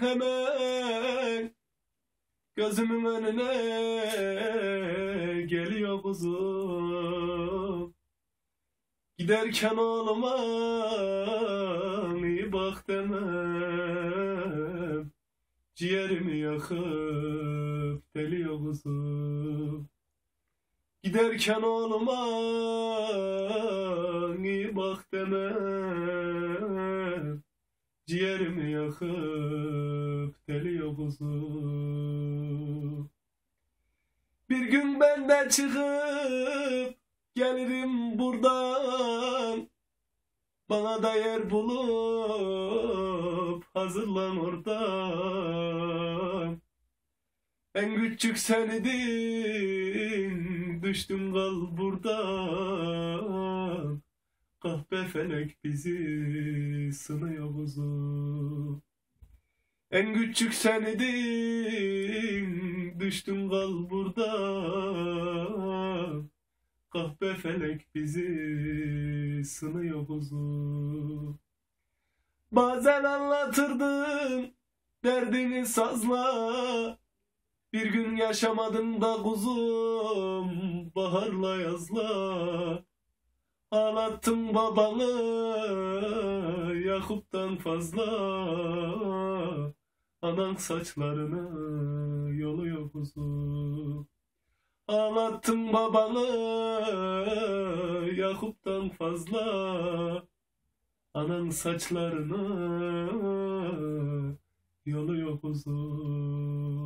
hemen Gözümün önüne geliyor kuzum Giderken oğluma iyi bak demem. Ciğerimi yakıp deliyor kuzum Giderken oğluma iyi bak demem Ciğerimi yakıp deliyor kuzum Bir gün ben de çıkıp gelirim buradan. Bana da yer bulup hazırlan oradan. En küçük sen idin düştüm kal buradan Kahpe felek bizi sınıyor kuzum En küçük sen idin düştüm kal buradan Kahpe felek bizi sınıyor kuzum Bazen anlatırdın derdini sazla. Bir gün yaşamadın da kuzum baharla yazla Ağlattın babanı Yakup'tan fazla. Anan saçlarını yoluyor kuzum Ağlattın babanı Yakup'tan fazla. Anan saçlarını yoluyor kuzum